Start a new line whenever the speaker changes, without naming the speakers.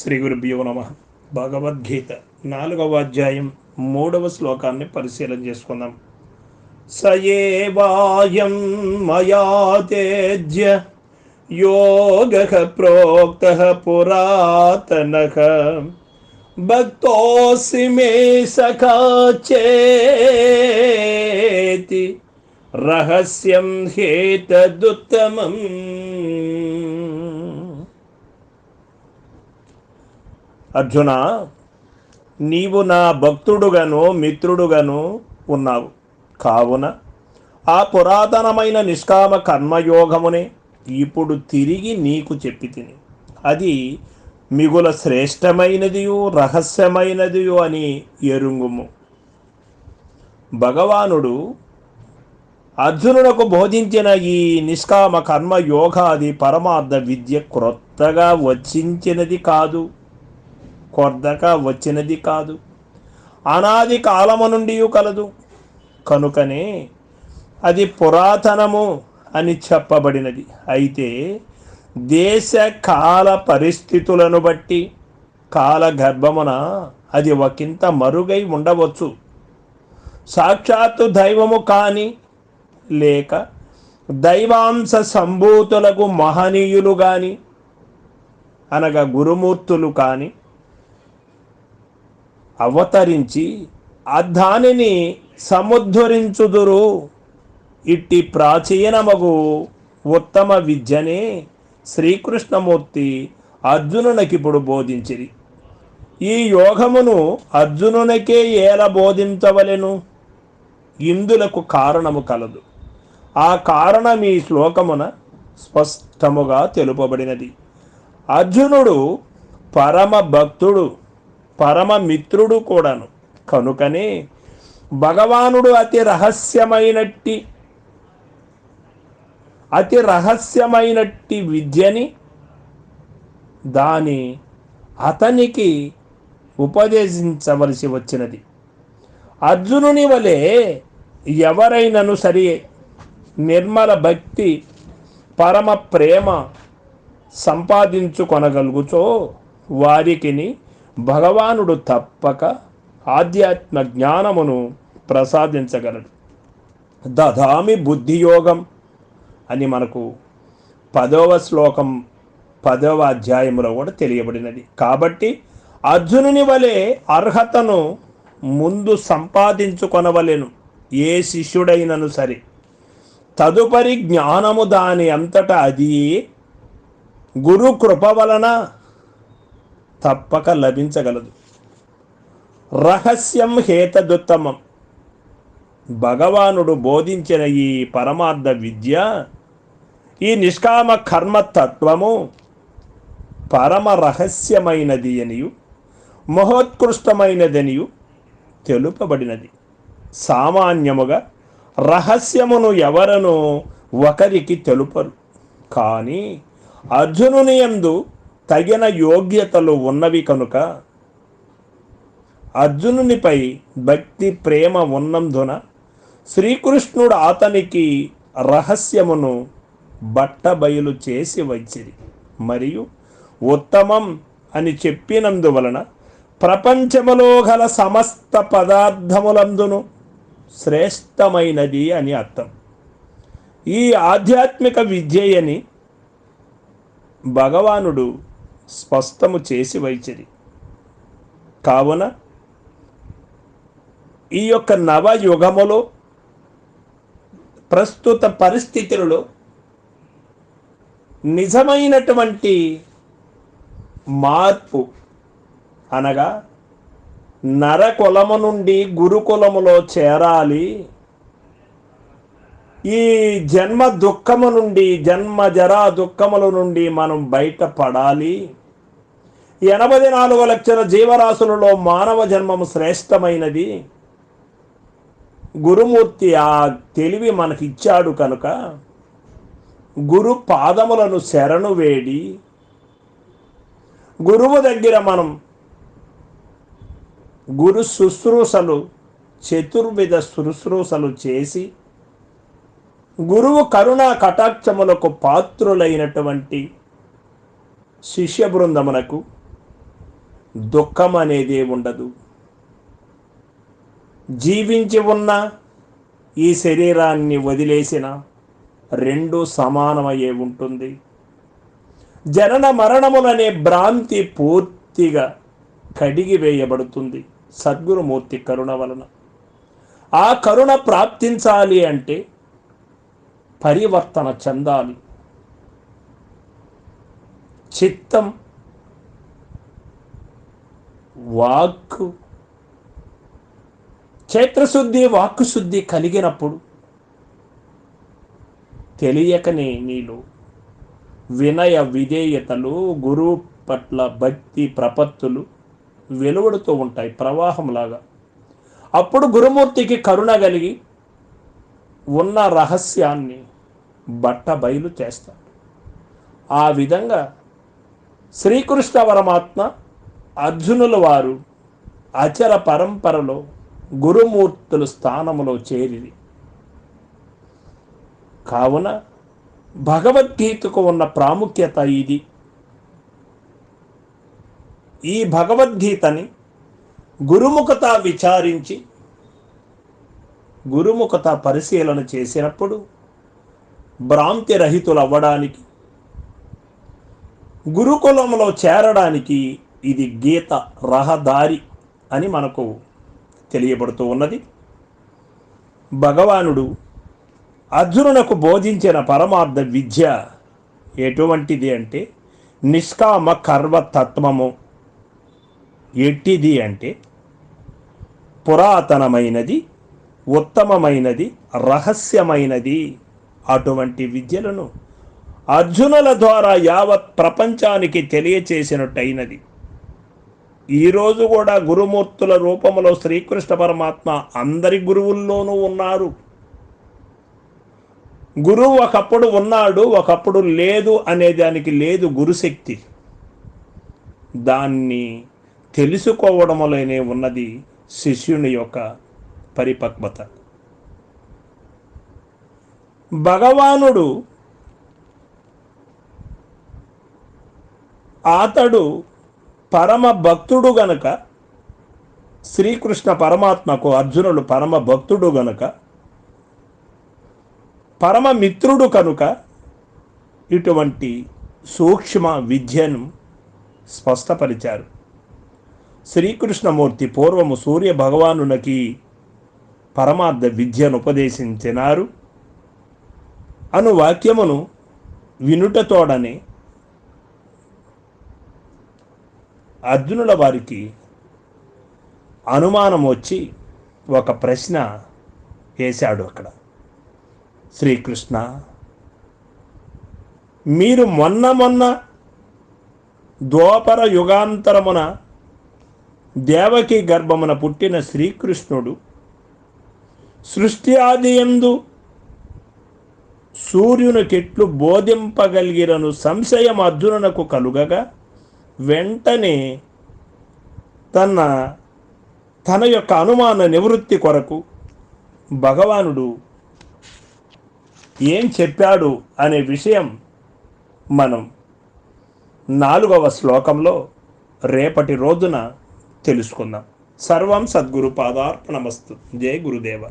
శ్రీ గురుభ్యో నమ. భగవద్గీత నాలుగవ అధ్యాయం మూడవ శ్లోకాన్ని పరిశీలన చేసుకుందాం. సయేవాయం మయా తేజ్య యోగ ప్రోక్త పురాతన. భక్తోసి మే సఖాచేతి రహస్యం హేతదుత్తమం అర్జున నీవు నా భక్తుడుగాను మిత్రుడుగాను ఉన్నావు. కావున ఆ పురాతనమైన నిష్కామ కర్మయోగమునే ఇప్పుడు తిరిగి నీకు చెప్పి తిని. అది మిగుల శ్రేష్టమైనదియు రహస్యమైనదియు అని ఎరుంగుము. భగవానుడు అర్జునులకు బోధించిన ఈ నిష్కామ కర్మ యోగాది పరమార్థ విద్య క్రొత్తగా వచ్చించినది కాదు. కొద్దక వచ్చినది కాదు. అనాది కాలము నుండి కలదు. కనుకనే అది పురాతనము అని చెప్పబడినది. అయితే దేశ కాల పరిస్థితులను బట్టి కాల గర్భమున అది ఒకంత మరుగై ఉండవచ్చు. సాక్షాత్తు దైవము కాని లేక దైవాంశ సంభూతులకు మహనీయులు కానీ అనగా గురుమూర్తులు కానీ అవతరించి ఆ దానిని సముద్ధరించుదురు. ఇట్టి ప్రాచీనమగు ఉత్తమ విద్యనే శ్రీకృష్ణమూర్తి అర్జునునికిప్పుడు బోధించిరి. ఈ యోగమును అర్జునునికే ఎలా బోధించవలెను? ఇందులకు కారణము కలదు. ఆ కారణం ఈ శ్లోకమున స్పష్టముగా తెలుపబడినది. అర్జునుడు పరమ భక్తుడు. పరమ మిత్రుడు కూడాను. కనుకనే భగవానుడు అతి రహస్యమైనట్టి అతి రహస్యమైనట్టి విద్యని దాని అతనికి ఉపదేశించవలసి వచ్చినది. అర్జునుని వలె ఎవరైనను సరే నిర్మల భక్తి పరమ ప్రేమ సంపాదించుకొనగలుగుతో వారికిని భగవానుడు తప్పక ఆధ్యాత్మ జ్ఞానమును ప్రసాదించగలడు. దదామి బుద్ధియోగం అని మనకు పదవ శ్లోకం పదవ అధ్యాయంలో కూడా తెలియబడినది. కాబట్టి అర్జునుని వలె అర్హతను ముందు సంపాదించుకొనవలెను ఏ శిష్యుడైనను సరే. తదుపరి జ్ఞానము దాని అంతటా అది గురు కృప వలన తప్పక లభించగలదు. రహస్యం హేతదుత్తమం. భగవానుడు బోధించిన ఈ పరమార్థ విద్య ఈ నిష్కామ కర్మ తత్వము పరమ రహస్యమైనది అనియు మహోత్కృష్టమైనదనియు తెలుపబడినది. సామాన్యముగా రహస్యమును ఎవరను ఒకరికి తెలుపరు. కానీ అర్జునుని యందు తగిన యోగ్యతలు ఉన్నవి కనుక అర్జునునిపై భక్తి ప్రేమ ఉన్నందున శ్రీకృష్ణుడు అతనికి రహస్యమును బట్టబయలు చేసి వచ్చిరి. మరియు ఉత్తమం అని చెప్పినందువలన ప్రపంచములో గల సమస్త పదార్థములందును శ్రేష్టమైనది అని అర్థం. ఈ ఆధ్యాత్మిక విద్యయని భగవానుడు స్పష్టము చేసి వైచిరి. కావున ఈ యొక్క నవయుగములో ప్రస్తుత పరిస్థితులలో నిజమైనటువంటి మార్పు అనగా నరకులము నుండి గురుకులములో చేరాలి. ఈ జన్మ దుఃఖము నుండి జన్మ జరా దుఃఖముల నుండి మనం బయటపడాలి. ఎనభై నాలుగు లక్షల జీవరాశులలో మానవ జన్మము శ్రేష్టమైనది. గురుమూర్తి ఆ తెలివి మనకి ఇచ్చాడు కనుక గురు పాదములను శరణు వేడి. గురువు దగ్గర మనం గురు శుశ్రూషలు చతుర్విధ శుశ్రూషలు చేసి గురువు కరుణా కటాక్షములకు పాత్రులైనటువంటి శిష్య బృందమునకు దుఃఖం అనేది ఉండదు. జీవించి ఉన్న ఈ శరీరాన్ని వదిలేసిన రెండు సమానమయ్యే ఉంటుంది. జనన మరణములనే భ్రాంతి పూర్తిగా కడిగి వేయబడుతుంది. సద్గురుమూర్తి కరుణ వలన. ఆ కరుణ ప్రాప్తించాలి అంటే పరివర్తన చెందాలి. చిత్తం వాక్కు క్షేత్రశుద్ధి వాక్కుశుద్ధి కలిగినప్పుడు తెలియకనే నీలో వినయ విధేయతలు గురువు పట్ల భక్తి ప్రపత్తులు వెలువడుతూ ఉంటాయి ప్రవాహంలాగా. అప్పుడు గురుమూర్తికి కరుణ కలిగి ఉన్న రహస్యాన్ని బట్ట బయలు చేస్తాడు. ఆ విధంగా శ్రీకృష్ణ పరమాత్మ అర్జునుల వారు అచర పరంపరలో గురుమూర్తుల స్థానములో చేరిది కావున భగవద్గీతకు ఉన్న ప్రాముఖ్యత ఇది. ఈ భగవద్గీతని గురుముఖత విచారించి గురుముఖత పరిశీలన చేసినప్పుడు భ్రాంతి రహితులు అవ్వడానికి గురుకులంలో చేరడానికి ఇది గీత రహదారి అని మనకు తెలియబడుతూ ఉన్నది. భగవానుడు అర్జునునకు బోధించిన పరమార్థ విద్య ఎటువంటిది అంటే నిష్కామ కర్మ తత్వము. ఎట్టిది అంటే పురాతనమైనది ఉత్తమమైనది రహస్యమైనది అటువంటి విద్యలను అర్జునుల ద్వారా యావత్ ప్రపంచానికి తెలియచేసినట్టయినది. ఈరోజు కూడా గురుమూర్తుల రూపంలో శ్రీకృష్ణ పరమాత్మ అందరి గురువుల్లోనూ ఉన్నారు. గురువు ఒకప్పుడు ఉన్నాడు ఒకప్పుడు లేదు అనే దానికి లేదు గురుశక్తి. దాన్ని తెలుసుకోవడంలోనే ఉన్నది శిష్యుని యొక్క పరిపక్వత. భగవానుడు అతడు పరమ భక్తుడు గనక శ్రీకృష్ణ పరమాత్మకు అర్జునుడు పరమ భక్తుడు గనుక పరమ మిత్రుడు కనుక ఇటువంటి సూక్ష్మ విద్యను స్పష్టపరిచారు. శ్రీకృష్ణమూర్తి పూర్వము సూర్య భగవానునికి పరమార్థ విద్యను ఉపదేశించినారు. అను వాక్యమును వినుటతోడనే అర్జునుల వారికి అనుమానం వచ్చి ఒక ప్రశ్న వేశాడు అక్కడ. శ్రీకృష్ణ మీరు మొన్న మొన్న ద్వాపర యుగాంతరమున దేవకి గర్భమున పుట్టిన శ్రీకృష్ణుడు సృష్టి ఆది ఎందు సూర్యునికెట్లు బోధింపగలిగిరను సంశయం అర్జునునకు కలుగగా వెంటనే తన తన యొక్క అనుమాన నివృత్తి కొరకు భగవానుడు ఏం చెప్పాడు అనే విషయం మనం నాలుగవ శ్లోకంలో రేపటి రోజున తెలుసుకుందాం. సర్వం సద్గురు పాదార్పణమస్తు. జయ గురుదేవ.